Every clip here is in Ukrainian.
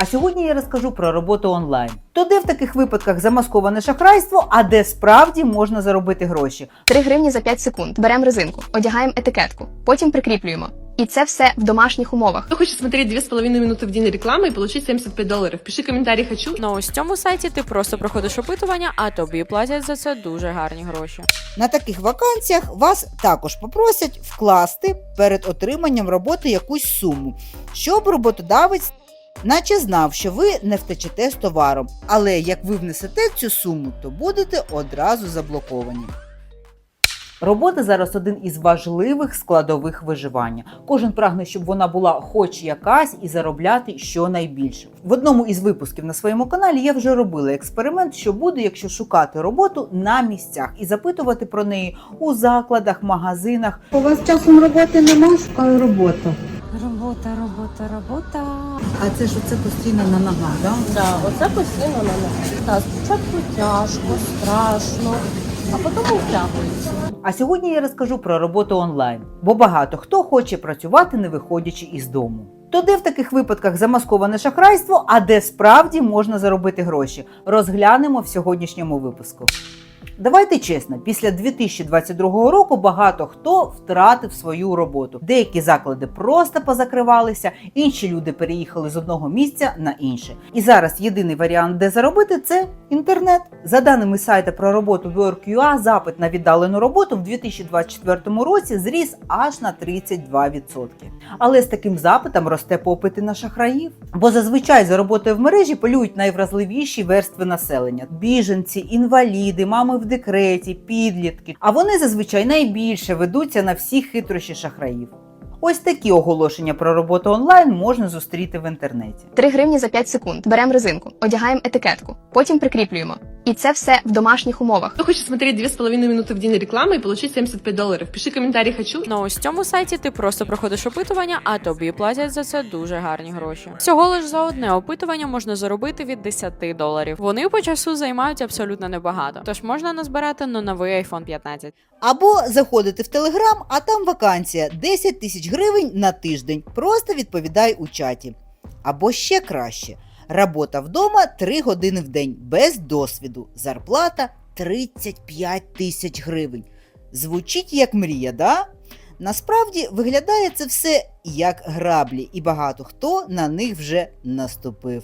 А сьогодні я розкажу про роботу онлайн. То де в таких випадках замасковане шахрайство, а де справді можна заробити гроші. 3 гривні за 5 секунд. Беремо резинку, одягаємо етикетку, потім прикріплюємо. І це все в домашніх умовах. Кто хочет смотреть 2,5 минуты в день рекламы и получить 75 долларов? Пиши комментарий «хочу». На ось цьому сайті ти просто проходиш опитування, а тобі платять за це дуже гарні гроші. На таких вакансіях вас також попросять вкласти перед отриманням роботи якусь суму, щоб роботодавець наче знав, що ви не втечете з товаром. Але як ви внесете цю суму, то будете одразу заблоковані. Робота зараз один із важливих складових виживання. Кожен прагне, щоб вона була хоч якась і заробляти щонайбільше. В одному із випусків на своєму каналі я вже робила експеримент, що буде, якщо шукати роботу на місцях і запитувати про неї у закладах, магазинах. У вас часом роботи нема, шукаю роботу. Робота, робота, робота. А це ж оце постійно на ногах, да? Да, оце постійно на нас. Так, спочатку тяжко, страшно, а потім втягується. А сьогодні я розкажу про роботу онлайн, бо багато хто хоче працювати, не виходячи із дому. То де в таких випадках замасковане шахрайство, а де справді можна заробити гроші, розглянемо в сьогоднішньому випуску. Давайте чесно, після 2022 року багато хто втратив свою роботу. Деякі заклади просто позакривалися, інші люди переїхали з одного місця на інше. І зараз єдиний варіант, де заробити, це інтернет. За даними сайту про роботу WorkUA, запит на віддалену роботу в 2024 році зріс аж на 32%. Але з таким запитом росте попити на шахраїв. Бо зазвичай за роботою в мережі полюють найвразливіші верстви населення: біженці, інваліди, мами в декреті, підлітки. А вони зазвичай найбільше ведуться на всі хитрощі шахраїв. Ось такі оголошення про роботу онлайн можна зустріти в інтернеті. 3 гривні за 5 секунд. Беремо резинку, одягаємо етикетку, потім прикріплюємо. І це все в домашніх умовах. Кто хочет смотреть 2,5 минуты в день рекламы и получить 75 долларов? Пиши комментарий «хочу». На ось цьому сайті ти просто проходиш опитування, а тобі платять за це дуже гарні гроші. Всього лиш за одне опитування можна заробити від 10 доларів. Вони по часу займають абсолютно небагато, тож можна назбирати на новий iPhone 15. Або заходити в Телеграм, а там вакансія 10 тисяч гривень на тиждень. Просто відповідай у чаті. Або ще краще. Робота вдома 3 години в день без досвіду. Зарплата 35 тисяч гривень. Звучить як мрія, да? Насправді виглядає це все як граблі, і багато хто на них вже наступив.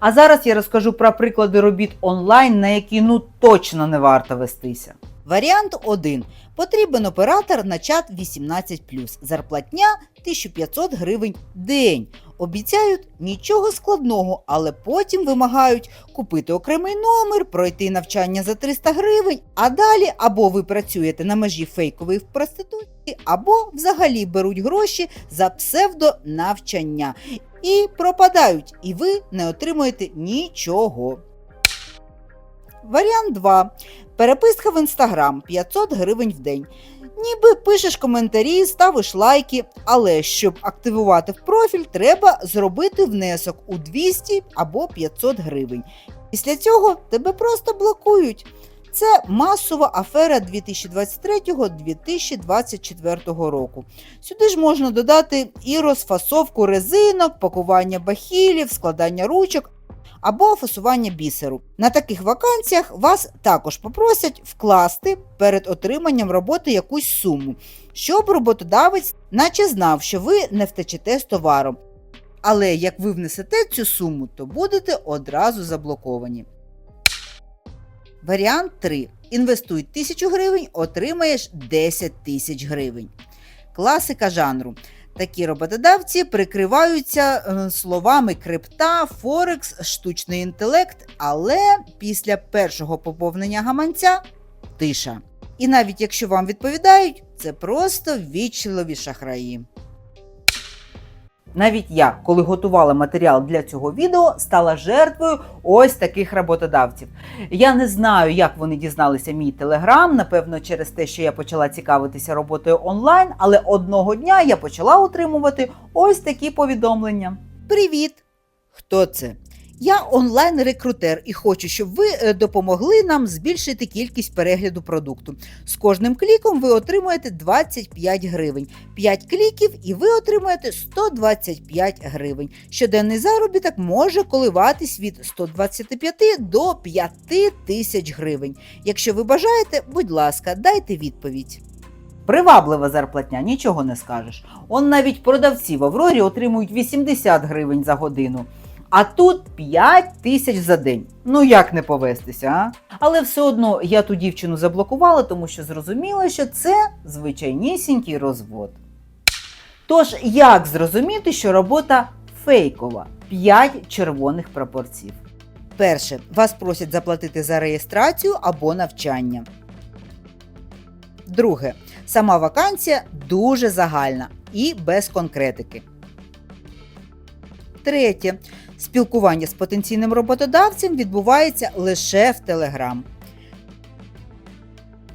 А зараз я розкажу про приклади робіт онлайн, на які ну точно не варто вестися. Варіант 1. Потрібен оператор на чат 18. Зарплатня 1500 гривень день. Обіцяють нічого складного, але потім вимагають купити окремий номер, пройти навчання за 300 гривень, а далі або ви працюєте на межі фейкової проституції, або взагалі беруть гроші за псевдонавчання і пропадають, і ви не отримуєте нічого. Варіант 2. Переписка в інстаграм 500 гривень в день. Ніби пишеш коментарі, ставиш лайки, але щоб активувати в профіль, треба зробити внесок у 200 або 500 гривень. Після цього тебе просто блокують. Це масова афера 2023-2024 року. Сюди ж можна додати і розфасовку резинок, пакування бахілів, складання ручок або фасування бісеру. На таких вакансіях вас також попросять вкласти перед отриманням роботи якусь суму, щоб роботодавець наче знав, що ви не втечете з товаром. Але як ви внесете цю суму, то будете одразу заблоковані. Варіант 3. Інвестуй 1000 гривень, отримаєш 10 тисяч гривень. Класика жанру. Такі роботодавці прикриваються е, словами крипта, Форекс, штучний інтелект, але після першого поповнення гаманця тиша. І навіть якщо вам відповідають, це просто вічливі шахраї. Навіть я, коли готувала матеріал для цього відео, стала жертвою ось таких роботодавців. Я не знаю, як вони дізналися мій телеграм, напевно, через те, що я почала цікавитися роботою онлайн, але одного дня я почала отримувати ось такі повідомлення. Привіт! Хто це? Я онлайн-рекрутер і хочу, щоб ви е, допомогли нам збільшити кількість перегляду продукту. З кожним кліком ви отримуєте 25 гривень. 5 кліків і ви отримуєте 125 гривень. Щоденний заробіток може коливатись від 125 до 5 тисяч гривень. Якщо ви бажаєте, будь ласка, дайте відповідь. Приваблива зарплатня, нічого не скажеш. Он навіть продавці в Аврорі отримують 80 гривень за годину. А тут 5 тисяч за день. Ну як не повестися, а? Але все одно я ту дівчину заблокувала, тому що зрозуміла, що це звичайнісінький розвод. Тож, як зрозуміти, що робота фейкова? 5 червоних прапорців. Перше, вас просять заплатити за реєстрацію або навчання. Друге, сама вакансія дуже загальна і без конкретики. Третє, спілкування з потенційним роботодавцем відбувається лише в Telegram.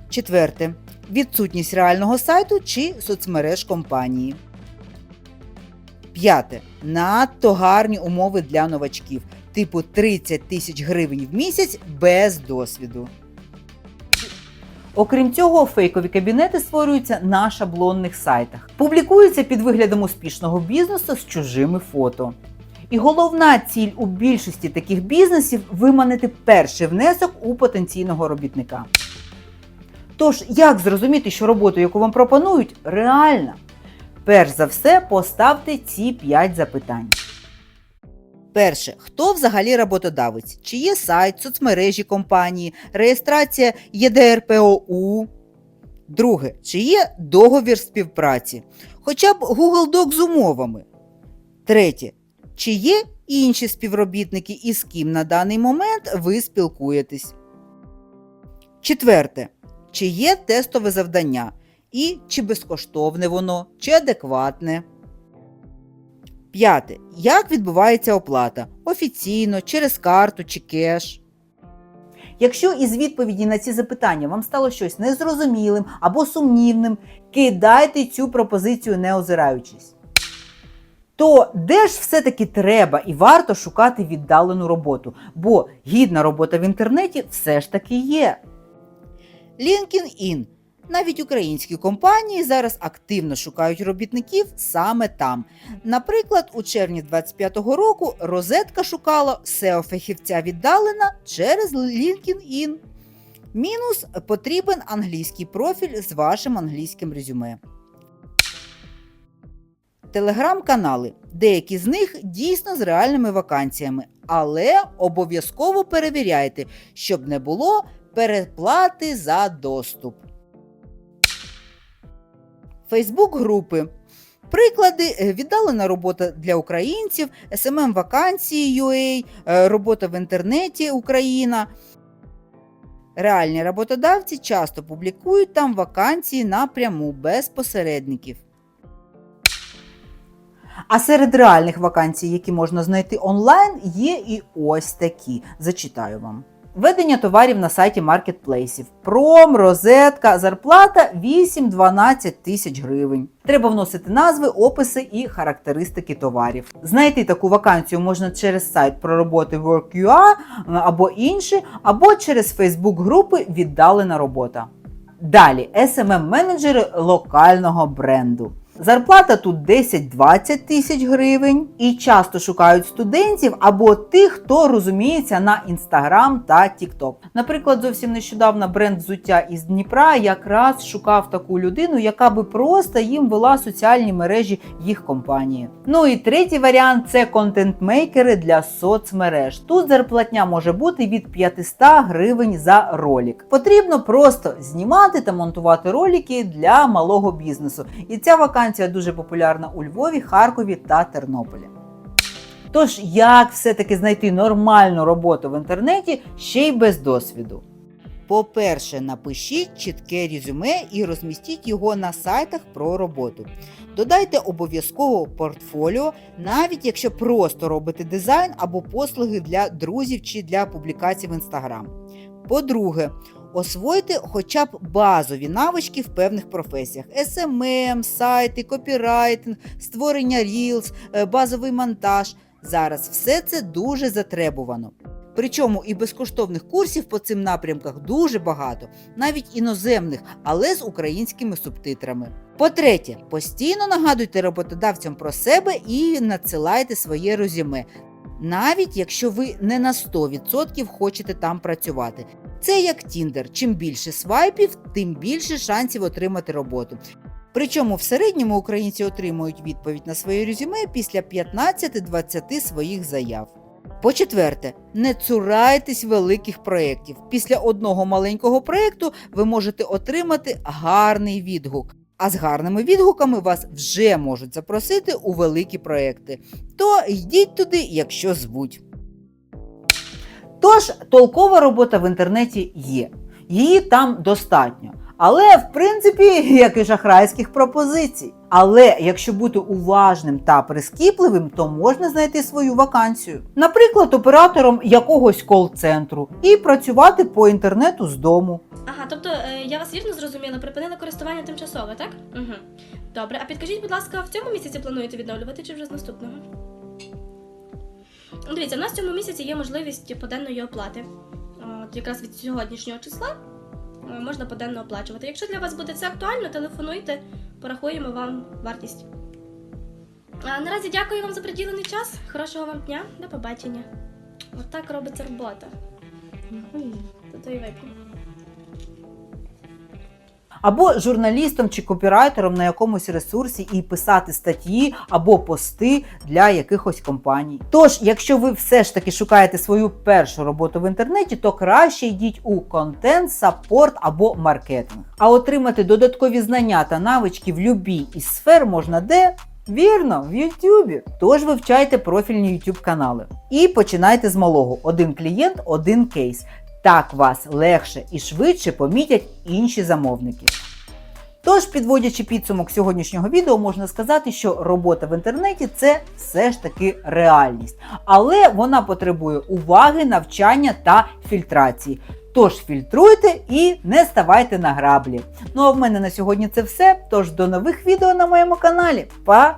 Четверте, відсутність реального сайту чи соцмереж компанії. П'яте. Надто гарні умови для новачків, типу 30 тисяч гривень в місяць без досвіду. Окрім цього, фейкові кабінети створюються на шаблонних сайтах, публікуються під виглядом успішного бізнесу з чужими фото. І головна ціль у більшості таких бізнесів виманити перший внесок у потенційного робітника. Тож, як зрозуміти, що роботу, яку вам пропонують, реальна? Перш за все, поставте ці 5 запитань. Перше, хто взагалі роботодавець? Чи є сайт, соцмережі компанії, реєстрація ЄДРПОУ? Друге, чи є договір співпраці? Хоча б Google Doc з умовами. Третє, чи є інші співробітники і з ким на даний момент ви спілкуєтесь? Четверте, чи є тестове завдання? І чи безкоштовне воно, чи адекватне? П'яте. Як відбувається оплата? Офіційно, через карту чи кеш? Якщо із відповіді на ці запитання вам стало щось незрозумілим або сумнівним, кидайте цю пропозицію не озираючись. То де ж все-таки треба і варто шукати віддалену роботу, бо гідна робота в інтернеті все ж таки є. LinkedIn. Навіть українські компанії зараз активно шукають робітників саме там. Наприклад, у червні 2025 року розетка шукала SEO-фахівця віддалена через LinkedIn. Мінус потрібен англійський профіль з вашим англійським резюме. Телеграм-канали. Деякі з них дійсно з реальними вакансіями, але обов'язково перевіряйте, щоб не було переплати за доступ. Фейсбук-групи. Приклади е, віддалена робота для українців, SMM вакансії UA, е, робота в інтернеті Україна. Реальні роботодавці часто публікують там вакансії напряму без посередників. А серед реальних вакансій, які можна знайти онлайн, є і ось такі. Зачитаю вам. Ведення товарів на сайті маркетплейсів. Пром, розетка, зарплата 8-12 тисяч гривень. Треба вносити назви, описи і характеристики товарів. Знайти таку вакансію можна через сайт про роботи Work.ua або інші, або через Facebook групи Віддалена робота. Далі smm менеджери локального бренду. Зарплата тут 10-20 тисяч гривень і часто шукають студентів або тих, хто розуміється на Інстаграм та Тікток. Наприклад, зовсім нещодавно бренд взуття із Дніпра якраз шукав таку людину, яка би просто їм вела соціальні мережі їх компанії. Ну і третій варіант це контент-мейкери для соцмереж. Тут зарплатня може бути від 500 гривень за ролик. Потрібно просто знімати та монтувати ролики для малого бізнесу. І ця вакансія дуже популярна у Львові, Харкові та Тернополі. Тож, як все-таки знайти нормальну роботу в інтернеті ще й без досвіду? По-перше, напишіть чітке резюме і розмістіть його на сайтах про роботу. Додайте обов'язково портфоліо, навіть якщо просто робите дизайн або послуги для друзів чи для публікацій в Instagram. По-друге, освойте хоча б базові навички в певних професіях: SMM, сайти, копірайтинг, створення Reels, е, базовий монтаж. Зараз все це дуже затребувано. Причому і безкоштовних курсів по цим напрямках дуже багато, навіть іноземних, але з українськими субтитрами. По-третє, постійно нагадуйте роботодавцям про себе і надсилайте своє резюме, навіть якщо ви не на 100% хочете там працювати. Це як Тіндер. Чим більше свайпів, тим більше шансів отримати роботу. Причому в середньому українці отримують відповідь на своє резюме після 15-20 своїх заяв. По-четверте, не цурайтесь великих проєктів. Після одного маленького проєкту ви можете отримати гарний відгук. А з гарними відгуками вас вже можуть запросити у великі проєкти. То йдіть туди, якщо звуть. Тож толкова робота в інтернеті є. Її там достатньо. Але, в принципі, як і шахрайських пропозицій. Але якщо бути уважним та прискіпливим, то можна знайти свою вакансію. Наприклад, оператором якогось кол-центру і працювати по інтернету з дому. Ага, тобто е, я вас вірно зрозуміла, припинили користування тимчасове, так? Угу. Добре, а підкажіть, будь ласка, в цьому місяці плануєте відновлювати чи вже з наступного? Дивіться, в нас в цьому місяці є можливість поденної оплати. От якраз від сьогоднішнього числа е, можна поденно оплачувати. Якщо для вас буде це актуально, телефонуйте, порахуємо вам вартість. А наразі дякую вам за приділений час. Хорошого вам дня, до побачення. Отак робиться робота. То і вип'ю. Або журналістом чи копірайтером на якомусь ресурсі і писати статті або пости для якихось компаній. Тож, якщо ви все ж таки шукаєте свою першу роботу в інтернеті, то краще йдіть у контент, саппорт або маркетинг. А отримати додаткові знання та навички в любій із сфер можна де. Вірно, в Ютубі. Тож вивчайте профільні YouTube канали. І починайте з малого: один клієнт, один кейс. Так вас легше і швидше помітять інші замовники. Тож, підводячи підсумок сьогоднішнього відео, можна сказати, що робота в інтернеті це все ж таки реальність, але вона потребує уваги, навчання та фільтрації. Тож фільтруйте і не ставайте на граблі. Ну а в мене на сьогодні це все. Тож до нових відео на моєму каналі. Па!